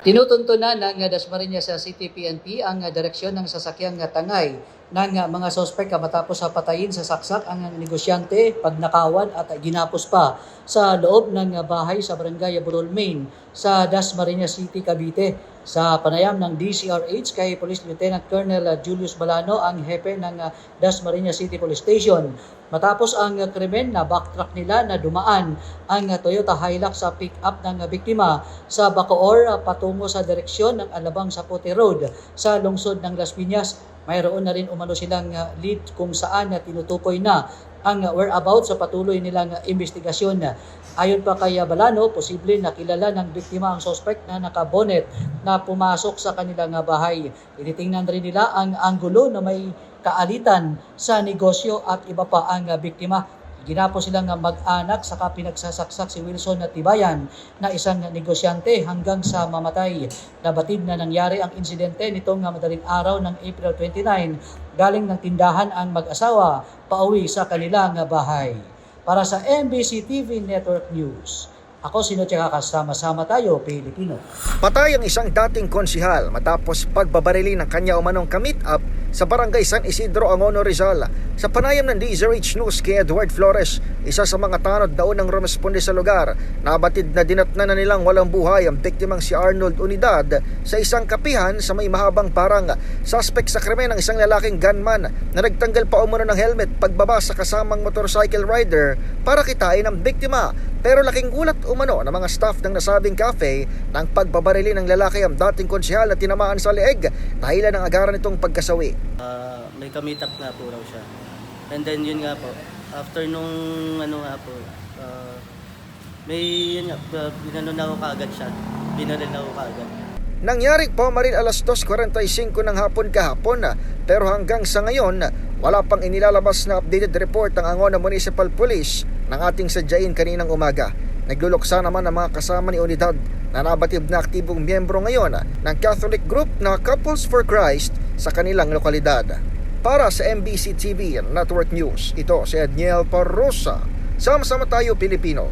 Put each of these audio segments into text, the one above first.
Tinutunto na ng Dasmariñas sa City PNP ang direksyon ng sasakyang tangay ng mga sospek matapos patayin sa saksak ang negosyante, pagnakawan at ginapos pa sa loob ng bahay sa barangay Burol Main sa Dasmariñas City, Cavite. Sa panayam ng DCRH kay Police Lieutenant Colonel Julius Balano ang hepe ng Dasmariñas City Police Station. Matapos ang krimen na backtrack nila na dumaan ang Toyota Hilux sa pick-up ng biktima sa Bacoor patungo sa direksyon ng Alabang Sapote Road sa lungsod ng Las Piñas. Mayroon na rin umano silang uh, lead kung saan na tinutukoy na ang whereabouts sa patuloy nilang uh, investigasyon. Ayon pa kay Balano, posible na kilala ng biktima ang suspect na nakabonet na pumasok sa kanilang uh, bahay. Tinitingnan rin nila ang anggulo na may kaalitan sa negosyo at iba pa ang biktima. Ginapo silang mag-anak saka pinagsasaksak si Wilson at Tibayan na isang negosyante hanggang sa mamatay. Nabatid na nangyari ang insidente nitong madaling araw ng April 29 galing ng tindahan ang mag-asawa pauwi sa kanilang bahay. Para sa MBC TV Network News, ako si Noche kasama-sama tayo, Pilipino. Patay ang isang dating konsihal matapos pagbabarili ng kanya umanong kamit up sa barangay San Isidro, Angono, Rizal. Sa panayam ng DZRH News kay Edward Flores, isa sa mga tanod na unang rumesponde sa lugar, nabatid na dinatnan na nilang walang buhay ang biktimang si Arnold Unidad sa isang kapihan sa may mahabang parang. Suspect sa krimen ng isang lalaking gunman na nagtanggal pa umano ng helmet pagbaba sa kasamang motorcycle rider para kitain ang biktima. Pero laking gulat umano ng mga staff ng nasabing cafe nang pagbabarili ng lalaki ang dating konsehal na tinamaan sa leeg dahilan ng agaran nitong pagkasawi. Ah, may kamitak nga po raw siya. And then yun nga po, after nung ano nga po, ah, may yun nga, uh, binano na ako kaagad siya. Binaril na ako kaagad. Nangyari po maril alas 2.45 ng hapon kahapon pero hanggang sa ngayon wala pang inilalabas na updated report ng Angona Municipal Police ng ating sadyain kaninang umaga. Nagluluksa naman ang mga kasama ni Unidad na nabatid na aktibong miyembro ngayon ng Catholic group na Couples for Christ sa kanilang lokalidad. Para sa MBC TV Network News, ito si Edniel Parrosa. Sama-sama tayo Pilipino.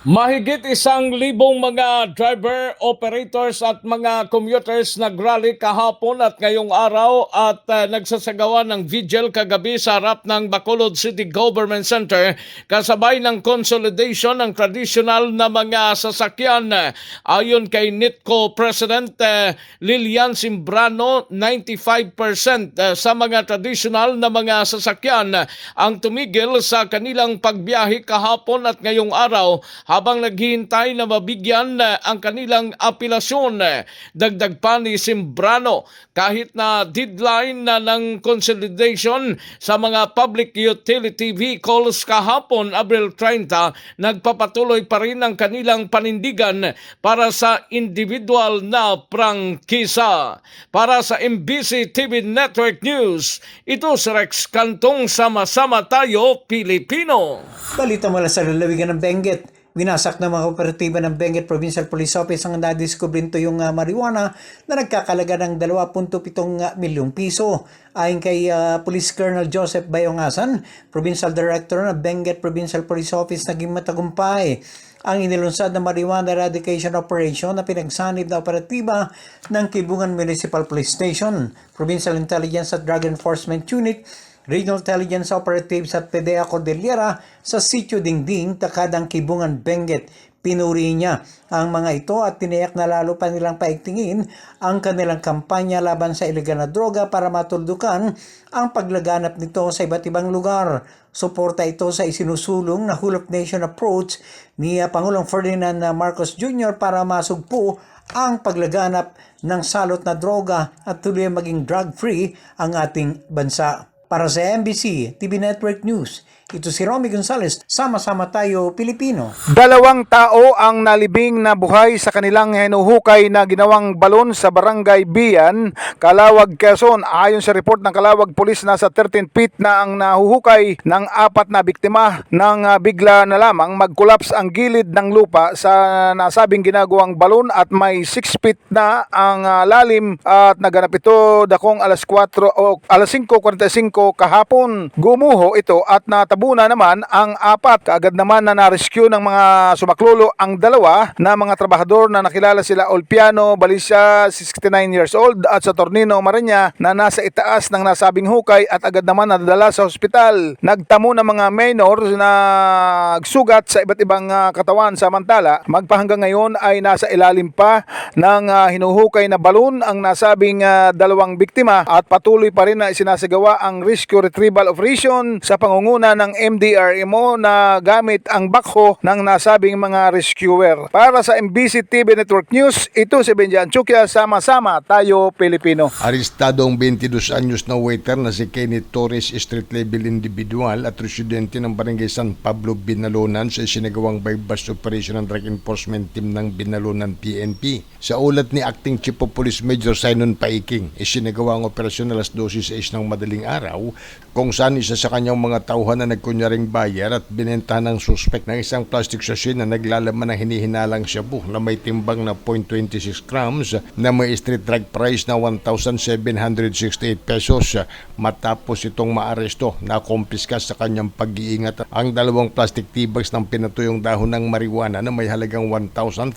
Mahigit isang libong mga driver, operators at mga commuters nagrally kahapon at ngayong araw at uh, nagsasagawa ng vigil kagabi sa harap ng Bacolod City Government Center kasabay ng consolidation ng traditional na mga sasakyan. Ayon kay NITCO President uh, Lilian Simbrano, 95% uh, sa mga traditional na mga sasakyan ang tumigil sa kanilang pagbiyahe kahapon at ngayong araw habang naghihintay na mabigyan eh, ang kanilang apelasyon. Dagdag pa ni Simbrano kahit na deadline na ng consolidation sa mga public utility vehicles kahapon Abril 30 nagpapatuloy pa rin ang kanilang panindigan para sa individual na prangkisa. Para sa MBC TV Network News, ito si Rex Kantong Sama-sama Tayo Pilipino. Balita mula sa lalawigan ng Benguet. Winasak ng mga operatiba ng Benguet Provincial Police Office ang nadiskubrento yung uh, marijuana na nagkakalaga ng 2.7 milyong piso. Ayon kay uh, Police Colonel Joseph Bayongasan, Provincial Director ng Benguet Provincial Police Office naging matagumpay ang inilunsad na marijuana eradication operation na pinagsanib na operatiba ng Kibungan Municipal Police Station, Provincial Intelligence at Drug Enforcement Unit Regional Intelligence Operatives at PDEA Cordillera sa Sitio Dingding, Takadang Kibungan, Benguet. Pinuri niya ang mga ito at tiniyak na lalo pa nilang paigtingin ang kanilang kampanya laban sa ilegal na droga para matuldukan ang paglaganap nito sa iba't ibang lugar. Suporta ito sa isinusulong na whole of nation approach ni Pangulong Ferdinand Marcos Jr. para masugpo ang paglaganap ng salot na droga at tuloy maging drug-free ang ating bansa. Para sa MBC TV Network News, ito si Romy Gonzalez, sama-sama tayo Pilipino. Dalawang tao ang nalibing na buhay sa kanilang hinuhukay na ginawang balon sa barangay Bian, Kalawag, Quezon. Ayon sa report ng Kalawag Police, nasa 13 feet na ang nahuhukay ng apat na biktima nang ah, bigla na lamang mag-collapse ang gilid ng lupa sa nasabing ginagawang balon at may 6 feet na ang ah, lalim at naganap ito dakong alas 4 o alas 5.45 kahapon. Gumuho ito at natabon nabuna naman ang apat. Kaagad naman na na-rescue ng mga sumaklulo ang dalawa na mga trabahador na nakilala sila Olpiano Balisa, 69 years old at sa Tornino Marinya na nasa itaas ng nasabing hukay at agad naman nadala sa ospital. Nagtamo ng mga minor na sugat sa iba't ibang ah, katawan samantala magpahanggang ngayon ay nasa ilalim pa ng ah, hinuhukay na balon ang nasabing ah, dalawang biktima at patuloy pa rin na isinasagawa ang rescue retrieval operation sa pangunguna ng MDRMO na gamit ang bakho ng nasabing mga rescuer. Para sa MBC TV Network News, ito si Benjan Chukya, sama-sama tayo Pilipino. Arestado ang 22 anyos na waiter na si Kenneth Torres, street level individual at residente ng barangay San Pablo, Binalonan sa isinagawang bypass operation ng drug enforcement team ng Binalonan PNP. Sa ulat ni Acting Chief of Police Major Simon Paiking, isinagawa ang operasyon alas 12.06 ng madaling araw kung saan isa sa kanyang mga tauhan na nagkunyaring buyer at binentahan ng suspect ng isang plastic sachet na naglalaman ng hinihinalang shabu na may timbang na 0.26 grams na may street drug price na 1,768 pesos matapos itong maaresto na kumpiska sa kanyang pag-iingat ang dalawang plastic tea bags ng pinatuyong dahon ng marijuana na may halagang 1,560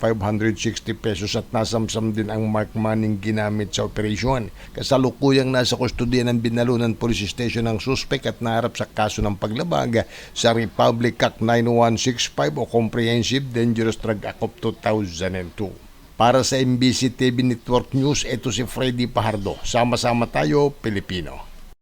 pesos at nasamsam din ang mark money ginamit sa operasyon. Kasalukuyang nasa kustodiya ng Binalunan Police Station ang suspect at naharap sa kaso ng paglabag sa Republic Act 9165 o Comprehensive Dangerous Drug Act of 2002. Para sa MBC TV Network News, ito si Freddy Pahardo. Sama-sama tayo, Pilipino.